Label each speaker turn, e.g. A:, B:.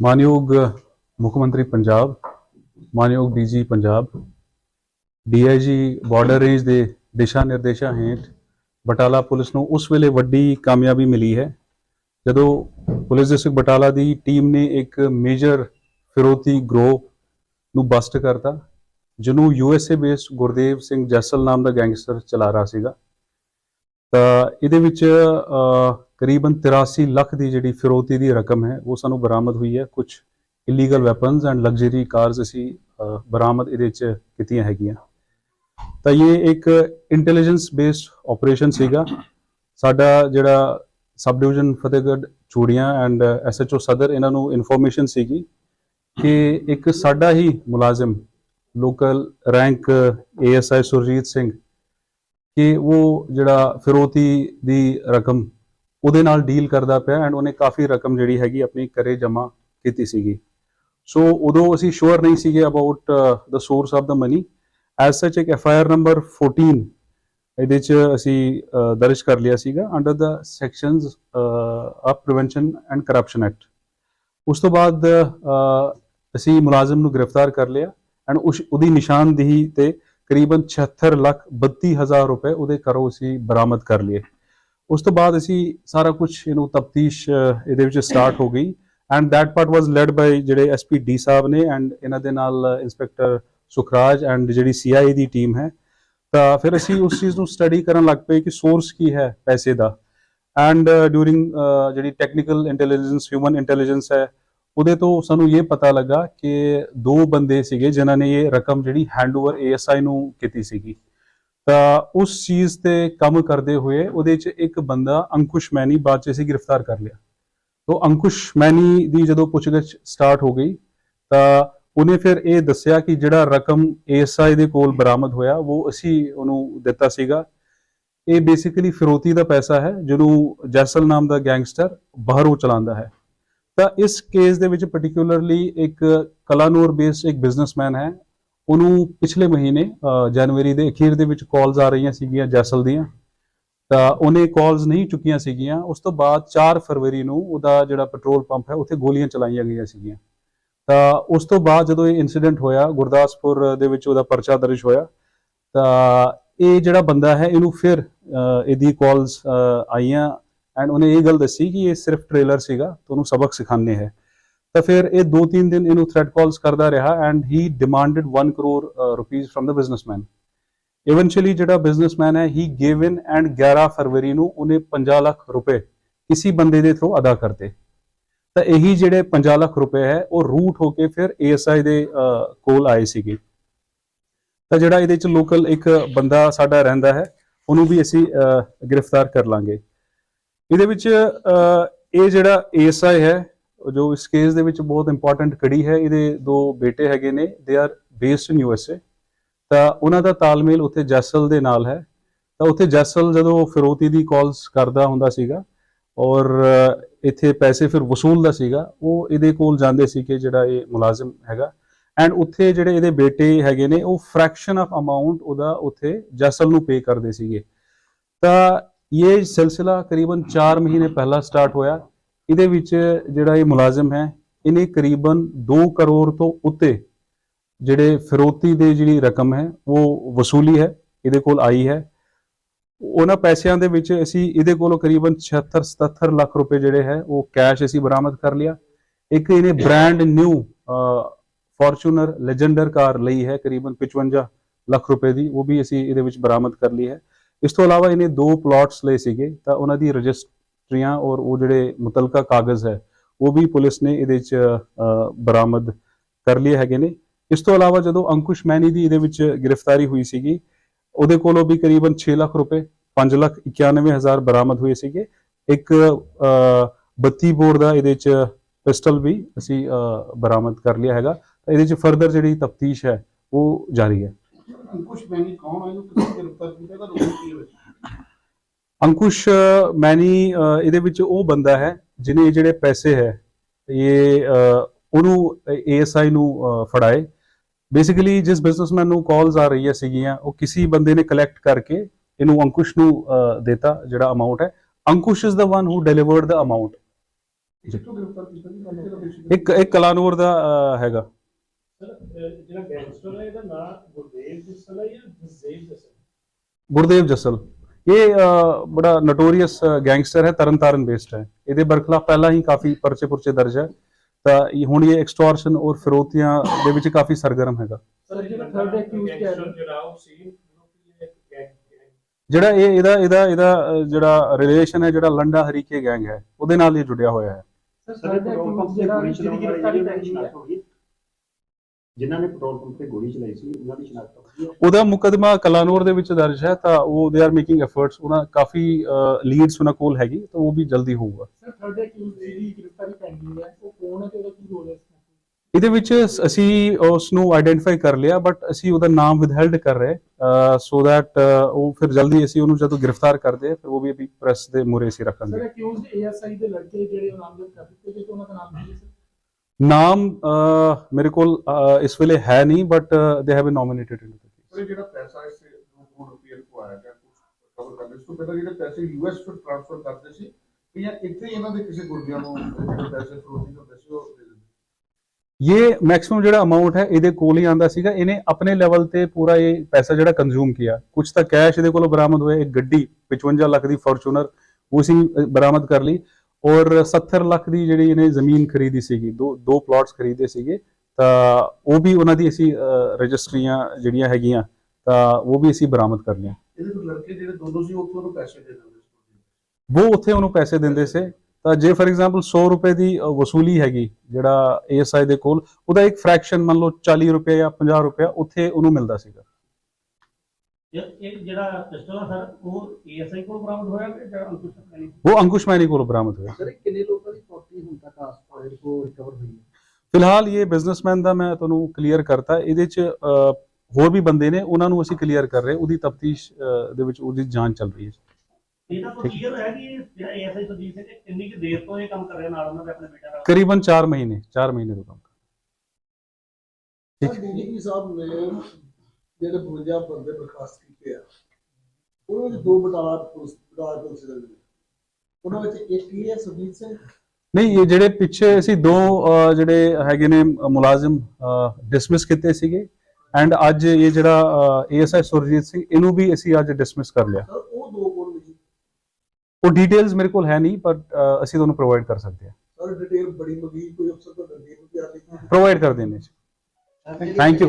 A: ਮਾਨਯੋਗ ਮੁੱਖ ਮੰਤਰੀ ਪੰਜਾਬ ਮਾਨਯੋਗ DG Punjab DIG border range ਦੇ ਦਿਸ਼ਾ ਨਿਰਦੇਸ਼ਾਂ ਹੇਠ ਬਟਾਲਾ ਪੁਲਿਸ ਨੂੰ ਉਸ ਵੇਲੇ ਵੱਡੀ ਕਾਮਯਾਬੀ ਮਿਲੀ ਹੈ ਜਦੋਂ ਪੁਲਿਸ ਡਿਸਟ੍ਰਿਕਟ ਬਟਾਲਾ ਦੀ ਟੀਮ ਨੇ ਇੱਕ ਮੇਜਰ ਫਿਰੋਤੀ ਗਰੋਹ ਨੂੰ ਬਸਟ ਕਰਤਾ ਜਿਹਨੂੰ ਯੂਐਸਏ ਬੇਸਡ ਗੁਰਦੇਵ ਸਿੰਘ ਜੈਸਲ ਨਾਮ ਦਾ ਗੈਂਗਸਟਰ ਚਲਾ ਰਿਹਾ ਸੀਗਾ। ਤਾਂ ਇਹਦੇ ਵਿੱਚ ਕਰੀਬਨ 83 ਲੱਖ ਦੀ ਜਿਹੜੀ ਫਿਰੋਤੀ ਦੀ ਰਕਮ ਹੈ, ਉਹ ਸਾਨੂੰ ਬਰਾਮਦ ਹੋਈ ਹੈ। ਕੁਝ illegal weapons and luxury cars ਅਸੀਂ ਬਰਾਮਦ ਇਹਦੇ ਵਿੱਚ ਕੀਤੀਆਂ ਹੈਗੀਆਂ। ਤਾਂ ਇਹ ਇੱਕ ਇੰਟੈਲੀਜੈਂਸ ਬੇਸਡ ਆਪਰੇਸ਼ਨ ਸੀਗਾ। ਸਾਡਾ ਜਿਹੜਾ ਸਬ ਡਿਵੀਜ਼ਨ ਫਤਿਹਗੜ੍ਹ, ਚੂੜੀਆਂ ਐਂਡ ਐਸਐਚਓ ਸਦਰ, ਇਹਨਾਂ ਨੂੰ ਇਨਫੋਰਮੇਸ਼ਨ ਸੀਗੀ ਕਿ ਇੱਕ ਸਾਡਾ ਹੀ ਮੁਲਾਜ਼ਮ local rank ASI Surjit Singh ਕਿ ਉਹ ਜਿਹੜਾ ਫਿਰੋਤੀ ਦੀ ਰਕਮ ਉਹਦੇ ਨਾਲ ਡੀਲ ਕਰਦਾ ਪਿਆ ਐਂਡ ਉਹਨੇ ਕਾਫੀ ਰਕਮ ਜਿਹੜੀ ਹੈਗੀ ਆਪਣੀ ਘਰੇ ਜਮ੍ਹਾਂ ਕੀਤੀ ਸੀਗੀ। ਸੋ ਉਦੋਂ ਅਸੀਂ ਸ਼ੋਰ ਨਹੀਂ ਸੀਗੇ about the source of the money as such ਇੱਕ ਐਫ ਆਈ ਆਰ ਨੰਬਰ 14 ਇਹਦੇ ਚ ਅਸੀਂ uh, ਦਰਜ ਕਰ ਲਿਆ ਸੀਗਾ under the sections of prevention and corruption act ਉਸ ਤੋਂ ਬਾਅਦ uh, ਅਸੀਂ ਮੁਲਾਜ਼ਮ ਨੂੰ ਗ੍ਰਿਫਤਾਰ ਕਰ ਲਿਆ ਐਂਡ ਉਸ, ਉਹਦੀ ਨਿਸ਼ਾਨਦੇਹੀ ਤੇ ਕਰੀਬਨ 76 ਲੱਖ 32 ਹਜ਼ਾਰ ਰੁਪਏ ਉਹਦੇ ਘਰੋਂ ਅਸੀਂ ਬਰਾਮਦ ਕਰ ਲਏ ਉਸ ਤੋਂ ਬਾਅਦ ਅਸੀਂ ਸਾਰਾ ਕੁਝ ਇਹਨੂੰ ਤਫਤੀਸ਼ ਇਹਦੇ ਵਿੱਚ ਸਟਾਰਟ ਹੋ ਗਈ। And that part was led by ਜਿਹੜੇ ਐਸਪੀ ਡੀ ਸਾਹਿਬ ਨੇ ਐਂਡ ਇਹਨਾਂ ਦੇ ਨਾਲ ਇੰਸਪੈਕਟਰ ਸੁਖਰਾਜ ਐਂਡ ਜਿਹੜੀ ਸੀਆਈਏ ਦੀ ਟੀਮ ਹੈ। ਤਾਂ ਫਿਰ ਅਸੀਂ ਉਸ ਚੀਜ਼ ਨੂੰ ਸਟੱਡੀ ਕਰਨ ਲੱਗ ਪਏ ਕਿ ਸੋਰਸ ਕੀ ਹੈ ਪੈਸੇ ਦਾ। ਐਂਡ ਡਿਊਰਿੰਗ ਜਿਹੜੀ ਟੈਕਨੀਕਲ ਇੰਟੈਲੀਜੈਂਸ ਹਿਊਮਨ ਇੰਟੈਲੀਜੈਂਸ ਹੈ ਉਹਦੇ ਤੋਂ ਸਾਨੂੰ ਇਹ ਪਤਾ ਲੱਗਾ ਕਿ ਦੋ ਬੰਦੇ ਸੀਗੇ ਜਿਨ੍ਹਾਂ ਨੇ ਇਹ ਰਕਮ ਜਿਹੜੀ ਹੈਂਡਓਵਰ ਏਐਸਆਈ ਨੂੰ ਕੀਤੀ ਸੀਗੀ। ਤਾਂ ਉਸ ਚੀਜ਼ ਤੇ ਕੰਮ ਕਰਦੇ ਹੋਏ ਉਹਦੇ 'ਚ ਇੱਕ ਬੰਦਾ ਅੰਕੁਸ਼ ਮੈਨੀ ਬਾਅਦ 'ਚ ਅਸੀਂ ਗ੍ਰਿਫਤਾਰ ਕਰ ਲਿਆ। ਤੋਂ ਅੰਕੁਸ਼ ਮੈਨੀ ਦੀ ਜਦੋਂ ਪੁੱਛਗਿੱਛ ਸਟਾਰਟ ਹੋ ਗਈ, ਤਾਂ ਉਹਨੇ ਫਿਰ ਇਹ ਦੱਸਿਆ ਕਿ ਜਿਹੜਾ ਰਕਮ ਏਐਸਆਈ ਦੇ ਕੋਲ ਬਰਾਮਦ ਹੋਇਆ, ਉਹ ਅਸੀਂ ਉਹਨੂੰ ਦਿੱਤਾ ਸੀਗਾ। ਇਹ ਬੇਸਿਕਲੀ ਫਿਰੋਤੀ ਦਾ ਪੈਸਾ ਹੈ, ਜਿਹਨੂੰ ਜੈਸਲ ਨਾਮ ਦਾ ਗੈਂਗਸਟਰ ਬਾਹਰੋਂ ਚਲਾਉਂਦਾ ਹੈ। ਤਾਂ ਇਸ ਕੇਸ ਦੇ ਵਿੱਚ ਪਾਰਟਿਕੂਲਰਲੀ ਇੱਕ ਕਲਾਨੂਰ ਬੇਸਡ ਇੱਕ ਬਿਜ਼ਨਸਮੈਨ ਹੈ। ਉਹਨੂੰ ਪਿਛਲੇ ਮਹੀਨੇ ਜਨਵਰੀ ਦੇ ਅਖੀਰ ਦੇ ਵਿੱਚ ਕਾਲਸ ਆ ਰਹੀਆਂ ਸੀਗੀਆਂ ਜੈਸਲ ਦੀਆਂ। ਤਾਂ ਉਹਨੇ ਕਾਲਸ ਨਹੀਂ ਚੁੱਕੀਆਂ ਸੀਗੀਆਂ। ਉਸ ਤੋਂ ਬਾਅਦ 4 ਫਰਵਰੀ ਨੂੰ ਉਹਦਾ ਜਿਹੜਾ ਪੈਟਰੋਲ ਪੰਪ ਹੈ, ਉੱਥੇ ਗੋਲੀਆਂ ਚਲਾਈਆਂ ਗਈਆਂ ਸੀਗੀਆਂ। ਤਾਂ ਉਸ ਤੋਂ ਬਾਅਦ ਜਦੋਂ ਇਹ ਇਨਸੀਡੈਂਟ ਹੋਇਆ, ਗੁਰਦਾਸਪੁਰ ਦੇ ਵਿੱਚ ਉਹਦਾ ਪਰਚਾ ਦਰਜ ਹੋਇਆ, ਤਾਂ ਇਹ ਜਿਹੜਾ ਬੰਦਾ ਹੈ, ਇਹਨੂੰ ਫਿਰ ਇਹਦੀ ਕਾਲਸ ਆਈਆਂ। ਐਂਡ ਉਹਨੇ ਇਹ ਗੱਲ ਦੱਸੀ ਕਿ ਇਹ ਸਿਰਫ ਟ੍ਰੇਲਰ ਸੀਗਾ ਤੁਹਾਨੂੰ ਸਬਕ ਸਿਖਾਣੇ ਹੈ। ਤਾਂ ਫਿਰ ਇਹ 2-3 ਦਿਨ ਇਹਨੂੰ ਥ੍ਰੈਟ ਕਾਲਸ ਕਰਦਾ ਰਿਹਾ and he demanded 1 crore rupees firm the businessman eventually ਜਿਹੜਾ ਬਿਜ਼ਨਸਮੈਨ ਹੈ ਹੀ ਗੇਵ ਇਨ ਐਂਡ 11 ਫਰਵਰੀ ਨੂੰ ਉਹਨੇ 50 ਲੱਖ ਰੁਪਏ ਕਿਸੇ ਬੰਦੇ ਦੇ ਥਰੂ ਅਦਾ ਕਰਤੇ। ਤਾਂ ਇਹੀ ਜਿਹੜੇ 50 ਲੱਖ ਰੁਪਏ ਹੈ, ਉਹ ਰੂਟ ਹੋ ਕੇ ਫਿਰ ਏਐਸਆਈ ਦੇ ਕੋਲ ਆਏ ਸੀਗੇ। ਤਾਂ ਜਿਹੜਾ ਇਹਦੇ ਚ ਲੋਕਲ ਇੱਕ ਬੰਦਾ ਸਾਡਾ ਰਹਿੰਦਾ ਹੈ, ਉਹਨੂੰ ਵੀ ਅਸੀਂ ਗ੍ਰਿਫਤਾਰ ਕਰ ਲਾਂਗੇ। ਇਹਦੇ ਵਿੱਚ ਇਹ ਜਿਹੜਾ ਏਐਸਆਈ ਹੈ, ਜੋ ਇਸ ਕੇਸ ਦੇ ਵਿੱਚ ਬਹੁਤ ਇੰਪੋਰਟੈਂਟ ਕੜੀ ਹੈ, ਇਹਦੇ ਦੋ ਬੇਟੇ ਹੈਗੇ ਨੇ they are based in USA ਤਾਂ ਉਹਨਾਂ ਦਾ ਤਾਲਮੇਲ ਉੱਥੇ ਜੈਸਲ ਦੇ ਨਾਲ ਹੈ। ਤਾਂ ਉੱਥੇ ਜੈਸਲ ਜਦੋਂ ਫਿਰੋਤੀ ਦੀ ਕਾਲਸ ਕਰਦਾ ਹੁੰਦਾ ਸੀਗਾ, ਔਰ ਇੱਥੇ ਪੈਸੇ ਫਿਰ ਵਸੂਲਦਾ ਸੀਗਾ, ਉਹ ਇਹਦੇ ਕੋਲ ਜਾਂਦੇ ਸੀ ਕਿ ਜਿਹੜਾ ਇਹ ਮੁਲਾਜ਼ਮ ਹੈਗਾ। ਐਂਡ ਉੱਥੇ ਜਿਹੜੇ ਇਹਦੇ ਬੇਟੇ ਹੈਗੇ ਨੇ, ਉਹ ਫ੍ਰੈਕਸ਼ਨ ਆਫ ਅਮਾਉਂਟ ਉਹਦਾ ਉੱਥੇ ਜੈਸਲ ਨੂੰ ਪੇ ਕਰਦੇ ਸੀਗੇ। ਤਾਂ ਇਹ ਸਿਲਸਿਲਾ ਕਰੀਬਨ 4 ਮਹੀਨੇ ਪਹਿਲਾਂ ਸਟਾਰਟ ਹੋਇਆ। ਇਹਦੇ ਵਿੱਚ ਜਿਹੜਾ ਇਹ ਮੁਲਾਜ਼ਮ ਹੈ, ਇਹਨੇ ਕਰੀਬਨ 2 ਕਰੋੜ ਤੋਂ ਉੱਤੇ ਜਿਹੜੇ ਫਿਰੋਤੀ ਦੇ ਜਿਹੜੀ ਰਕਮ ਹੈ, ਉਹ ਵਸੂਲੀ ਹੈ, ਇਹਦੇ ਕੋਲ ਆਈ ਹੈ। ਉਹਨਾਂ ਪੈਸਿਆਂ ਦੇ ਵਿੱਚ ਅਸੀਂ ਇਹਦੇ ਕੋਲੋਂ ਕਰੀਬਨ 76 77 ਲੱਖ ਰੁਪਏ ਜਿਹੜੇ ਹੈ, ਉਹ ਕੈਸ਼ ਅਸੀਂ ਬਰਾਮਦ ਕਰ ਲਿਆ। ਇੱਕ ਇਹਨੇ brand new Fortuner Legender car ਲਈ ਹੈ, ਕਰੀਬਨ 55 ਲੱਖ ਰੁਪਏ ਦੀ, ਉਹ ਵੀ ਅਸੀਂ ਇਹਦੇ ਵਿੱਚ ਬਰਾਮਦ ਕਰ ਲਈ ਹੈ। ਇਸ ਤੋਂ ਇਲਾਵਾ ਇਹਨੇ ਦੋ ਪਲਾਟਸ ਲਏ ਸੀਗੇ ਤਾਂ ਉਹਨਾਂ ਦੀ ਰਜਿਸਟਰੀਆਂ ਔਰ ਉਹ ਜਿਹੜੇ ਮੁਤਲਕਾ ਕਾਗਜ਼ ਹੈ ਉਹ ਵੀ ਪੁਲਿਸ ਨੇ ਇਹਦੇ ਵਿੱਚ ਬਰਾਮਦ ਕਰ ਲਏ ਹੈਗੇ ਨੇ। ਇਸ ਤੋਂ ਇਲਾਵਾ ਜਦੋਂ ਅੰਕੁਸ਼ ਮੈਨੀ ਦੀ ਇਹਦੇ ਵਿੱਚ ਗ੍ਰਿਫਤਾਰੀ ਹੋਈ ਸੀਗੀ ਉਹਦੇ ਕੋਲੋਂ ਵੀ ਕਰੀਬਨ 6 ਲੱਖ ਰੁਪਏ 5 ਲੱਖ 91 ਹਜ਼ਾਰ ਬਰਾਮਦ ਹੋਏ ਸੀਗੇ। ਇੱਕ ਅਹ, 32 ਬੋਰ ਦਾ ਇਹਦੇ ਚ ਪਿਸਟਲ ਵੀ ਅਸੀਂ ਬਰਾਮਦ ਕਰ ਲਿਆ ਹੈਗਾ। ਤਾਂ ਇਹਦੇ ਚ ਫਰਦਰ ਜਿਹੜੀ ਤਫਤੀਸ਼ ਹੈ ਉਹ ਜਾਰੀ ਹੈ।
B: ਅੰਕੁਸ਼ ਮੈਨੀ ਕੌਣ ਹੈ ਇਹਨੂੰ ਕਿੱਥੇ ਗ੍ਰਿਫਤਾਰ ਕੀਤਾ? ਇਹਦਾ ਰੋਲ ਕੀ ਹੈ
A: ਅੰਕੁਸ਼ ਅਹ, ਮੈਨੀ ਅਹ, ਇਹਦੇ ਵਿੱਚ ਉਹ ਬੰਦਾ ਹੈ ਜਿਨੇ ਜਿਹੜੇ ਪੈਸੇ ਹੈ ਇਹ ਉਹਨੂੰ ਏਐਸਆਈ ਨੂੰ ਫੜਾਏ। ਬੇਸਿਕਲੀ ਜਿਸ ਬਿਜ਼ਨਸਮੈਨ ਨੂੰ ਕਾਲਸ ਆ ਰਹੀਆਂ ਸੀਗੀਆਂ ਉਹ ਕਿਸੇ ਬੰਦੇ ਨੇ ਕਲੈਕਟ ਕਰਕੇ ਇਹਨੂੰ ਅੰਕੁਸ਼ ਨੂੰ ਦੇਤਾ ਜਿਹੜਾ ਅਮਾਉਂਟ ਹੈ। ਅੰਕੁਸ਼ ਇਜ਼
B: ਕਿੱਥੋਂ ਗ੍ਰਿਫਤਾਰ ਕੀਤਾ ਜੀ? ਕਿਹੜਾ ਬੇਸਿਕ
A: ਇੱਕ ਇੱਕ ਕਲਾਨੂਰ ਦਾ ਹੈਗਾ।
C: ਜਿਹੜਾ ਗੈਂਗਸਟਰ ਹੈ ਇਹਦਾ ਨਾਮ ਗੁਰਦੇਵ ਜਸਲ ਹੈ ਜਾਂ ਜਸਦੇਵ ਜਸਲ?
A: ਗੁਰਦੇਵ ਜਸਲ। ਇਹ ਬੜਾ ਨੋਟੋਰੀਅਸ ਗੈਂਗਸਟਰ ਹੈ ਤਰਨਤਾਰਨ ਬੇਸਡ ਹੈ। ਇਹਦੇ ਬਰਖਲਾਫ ਪਹਿਲਾਂ ਹੀ ਕਾਫੀ ਪਰਚੇ ਪੁਰਚੇ ਦਰਜ ਹੈ। ਤਾਂ ਇਹ ਹੁਣ ਇਹ ਐਕਸਟੋਰਸ਼ਨ ਔਰ ਫਿਰੌਤੀਆਂ ਦੇ ਵਿੱਚ ਕਾਫੀ ਸਰਗਰਮ ਹੈਗਾ।
C: ਸਰ
D: ਜਿਹੜਾ
C: ਉਹ ਸੀ
A: ਇਹ ਇਹਦਾ ਇਹਦਾ ਇਹਦਾ ਜਿਹੜਾ ਰਿਲੇਸ਼ਨ ਹੈ ਜਿਹੜਾ ਲੰਡਾ ਹਰੀਕੇ ਗੈਂਗ ਹੈ ਉਹਦੇ ਨਾਲ ਇਹ ਜੁੜਿਆ ਹੋਇਆ ਹੈ।
D: ਸਰ ਜਿਹੜਾ
E: ਜਿਨ੍ਹਾਂ ਨੇ ਪੈਟਰੋਲ ਪੰਪ ਤੇ ਗੋਲੀ ਚਲਾਈ ਸੀ ਉਹਨਾਂ ਦੀ ਸ਼ਨਾਖਤ ਹੋ ਗਈ ਹੈ।
A: ਉਹਦਾ ਮੁਕਦਮਾ ਕਲਾਨੂਰ ਦੇ ਵਿੱਚ ਦਰਜ ਹੈ ਤਾਂ ਉਹ ਦੇ ਆਰ ਮੇਕਿੰਗ ਐਫਰਟਸ ਉਹਨਾਂ ਕਾਫੀ ਲੀਡਸ ਉਹਨਾਂ ਕੋਲ ਹੈਗੀ ਤਾਂ ਉਹ ਵੀ ਜਲਦੀ ਹੋਊਗਾ।
D: ਸਰ ਥਰਡ ਅਕਿਊਜ਼ ਦੀ ਗ੍ਰਿਫਤਾਰੀ ਪੈਂਡਿੰਗ ਹੈ ਉਹ ਕੌਣ ਹੈ ਤੇ ਉਹਦਾ ਕੀ ਰੋਲ ਹੈ ਇਸ ਵਿੱਚ
A: ਇਹਦੇ ਵਿੱਚ ਸ- ਅਸੀਂ ਉਸ ਨੂੰ ਆਇਡੈਂਟੀਫਾਈ ਕਰ ਲਿਆ ਬਟ ਅਸੀਂ ਉਹਦਾ ਨਾਮ ਵਿਦਹੈਲਡ ਕਰ ਰਹੇ ਸੋ ਦੈਟ ਉਹ ਫਿਰ ਜਲਦੀ ਅਸੀਂ ਉਹਨੂੰ ਜਦੋਂ ਗ੍ਰਿਫਤਾਰ ਕਰਦੇ ਫਿਰ ਉਹ ਵੀ ਅਭੀ ਪ੍ਰੈਸ ਦੇ ਮੂਹਰੇ ਅਸੀਂ
D: ਸਰ
A: ਰੱਖਾਂਗੇ
D: ਅਕਿਊਜ਼ਡ ਏਐਸਆਈ ਦੇ ਲੜਕੇ ਜਿਹੜੇ ਉਹ ਨਾਮਜ਼ਦ ਕਰ ਦਿੱਤੇ ਗਏ ਤੇ ਉਹਨਾਂ ਦਾ ਨਾਮ ਕੀ ਹੈ ਸਰ?
A: ਨਾਮ ਮੇਰੇ ਕੋਲ ਇਸ ਵੇਲੇ ਹੈ ਨਹੀਂ but they have been nominated in
B: sir ਜਿਹੜਾ ਪੈਸਾ ਇਸ 2 ਕਰੋੜ ਰੁਪਏ ਨੂੰ ਆਇਆ ਗਿਆ ਕੁਝ ਕਵਰ ਕਰਨੇ ਇਸ ਤੋਂ ਪਹਿਲਾਂ ਜਿਹੜੇ ਪੈਸੇ ਯੂਐਸ ਤੋਂ ਟ੍ਰਾਂਸਫਰ ਕਰਦੇ ਸੀ ਕਿ ਜਾਂ ਇੱਥੇ ਹੀ ਇਹਨਾਂ ਦੇ ਕਿਸੇ ਗੁਰਦਿਆਂ ਨੂੰ ਜਿਹੜੇ ਪੈਸੇ ਫਰੋਤੀ ਹੁੰਦੇ ਸੀ ਉਹ ਦੇ ਦਿੰਦੇ
A: ਇਹ ਮੈਕਸਿਮਮ ਜਿਹੜਾ ਅਮਾਉਂਟ ਹੈ ਇਹਦੇ ਕੋਲ ਹੀ ਆਂਦਾ ਸੀਗਾ ਇਹਨੇ ਆਪਣੇ ਲੈਵਲ ਤੇ ਪੂਰਾ ਇਹ ਪੈਸਾ ਜਿਹੜਾ ਕੰਜ਼ੂਮ ਕੀਤਾ। ਕੁਝ ਤਾਂ ਕੈਸ਼ ਇਹਦੇ ਕੋਲੋਂ ਬਰਾਮਦ ਹੋਇਆ ਇੱਕ ਗੱਡੀ 55 ਲੱਖ ਦੀ ਫੋਰਚੂਨਰ ਉਹ ਅ, ਬਰਾਮਦ ਕਰ ਲਈ। ਔਰ 70 ਲੱਖ ਦੀ ਜਿਹੜੀ ਇਹਨੇ ਜ਼ਮੀਨ ਖਰੀਦੀ ਸੀਗੀ ਦੋ ਦੋ ਪਲਾਟਸ ਖਰੀਦੇ ਸੀਗੇ ਤਾਂ ਉਹ ਵੀ ਉਹਨਾਂ ਦੀ ਅਸੀਂ ਰਜਿਸਟਰੀਆਂ ਜਿਹੜੀਆਂ ਹੈਗੀਆਂ ਤਾਂ ਉਹ ਵੀ ਅਸੀਂ ਬਰਾਮਦ ਕਰ ਲਿਆ।
B: ਇਹਦੇ ਤੋਂ ਲੜਕੇ ਜਿਹੜੇ ਦੋਨੋਂ ਸੀ ਉੱਥੋਂ ਨੂੰ ਪੈਸੇ ਦੇ ਦਿੰਦੇ ਸੀ।
A: ਉਹ ਉੱਥੇ ਉਹਨੂੰ ਪੈਸੇ ਦਿੰਦੇ ਸੀ। ਤਾਂ ਜੇ ਫਾਰ ਐਗਜ਼ਾਮਪਲ 100 ਰੁਪਏ ਦੀ ਵਸੂਲੀ ਹੈਗੀ ਜਿਹੜਾ ਏਐਸਆਈ ਦੇ ਕੋਲ ਉਹਦਾ ਇੱਕ ਫ੍ਰੈਕਸ਼ਨ ਮੰਨ ਲਓ 40 ਰੁਪਏ ਜਾਂ 50 ਰੁਪਏ ਉੱਥੇ ਉਹਨੂੰ ਮਿਲਦਾ ਸੀਗਾ।
C: ਇਹ ਇਹ ਜਿਹੜਾ ਪਿਸਟਲ ਆ ਸਰ ਉਹ ਏਐਸਆਈ ਕੋਲ ਬਰਾਮਦ ਹੋਇਆ ਕਿ ਜਾਂ ਅੰਕੁਸ਼ ਸਪਲਾਈ
A: ਉਹ ਅੰਕੁਸ਼ ਮੈਨੀ ਕੋਲ ਬਰਾਮਦ ਹੋਇਆ।
E: ਸਰ ਕਿੰਨੇ ਲੋਕਾਂ ਦੀ ਪ੍ਰਾਪਰਟੀ ਹੁਣ ਤੱਕ ਆਸ-ਪਾਸ ਕੋ ਰਿਕਵਰ ਹੋਈ ਹੈ?
A: ਫਿਲਹਾਲ ਇਹ ਬਿਜ਼ਨਸਮੈਨ ਦਾ ਮੈਂ ਤੁਹਾਨੂੰ ਕਲੀਅਰ ਕਰਤਾ। ਇਹਦੇ ਚ ਹੋਰ ਵੀ ਬੰਦੇ ਨੇ ਉਹਨਾਂ ਨੂੰ ਅਸੀਂ ਕਲੀਅਰ ਕਰ ਰਹੇ ਉਹਦੀ ਤਫਤੀਸ਼ ਦੇ ਵਿੱਚ ਉਹਦੀ ਜਾਂਚ ਚੱਲ ਰਹੀ ਹੈ।
C: ਇਹਦਾ ਕੋਈ ਕਲੀਅਰ ਹੈ ਕਿ ਇਹ ਜਿਹੜਾ ਏਐਸਆਈ ਸੁਜੀਤ ਸਿੰਘ ਕਿੰਨੀ ਕੁ ਦੇਰ ਤੋਂ ਇਹ ਕੰਮ ਕਰ ਰਿਹਾ ਨਾਲ ਉਹਨਾਂ ਦੇ ਆਪਣੇ ਬੇਟਾ ਨਾਲ?
A: ਕਰੀਬਨ 4 ਮਹੀਨੇ 4 ਮਹੀਨੇ ਤੋਂ ਕੰਮ
F: ਸਰ ਡੀਜੀਪੀ ਸਾਹਿਬ ਨੇ ਜਿਹੜੇ 52 ਬੰਦੇ ਬਰਖਾਸਤ ਕੀਤੇ ਆ ਉਹਨਾਂ ਵਿੱਚ ਦੋ ਬਟਾਲਾ ਪੁਲਿਸ ਬਟਾਲਾ ਪੁਲਿਸ ਦੇ ਨੇ ਉਹਨਾਂ ਵਿੱਚ ਇੱਕ ਹੀ ਹੈ ਸਿੰਘ।
A: ਨਹੀਂ ਇਹ ਜਿਹੜੇ ਪਿੱਛੇ ਅਸੀਂ ਦੋ ਜਿਹੜੇ ਹੈਗੇ ਨੇ ਮੁਲਾਜ਼ਮ ਡਿਸਮਿਸ ਕੀਤੇ ਸੀਗੇ। ਐਂਡ ਅੱਜ ਇਹ ਜਿਹੜਾ ਏਐਸਆਈ ਸੁਰਜੀਤ ਸਿੰਘ ਇਹਨੂੰ ਵੀ ਅਸੀਂ ਅੱਜ ਡਿਸਮਿਸ ਕਰ ਲਿਆ।
F: ਉਹ ਦੋ ਕੋਲ ਮਿਲੀ
A: ਉਹ ਡਿਟੇਲਸ ਮੇਰੇ ਕੋਲ ਹੈ ਨਹੀਂ ਬਟ ਅਸੀਂ ਤੁਹਾਨੂੰ ਪ੍ਰੋਵਾਈਡ ਕਰ ਸਕਦੇ ਹਾਂ।
F: ਸਰ ਡਿਟੇਲ ਬੜੀ ਮੰਗੀ ਕੋਈ ਅਫਸਰ ਤੋਂ ਨੂੰ ਤਿਆਰ ਨਹੀਂ
A: ਪ੍ਰੋਵਾਈਡ ਕਰ ਦੇਣੇ ਥੈਂਕ ਯੂ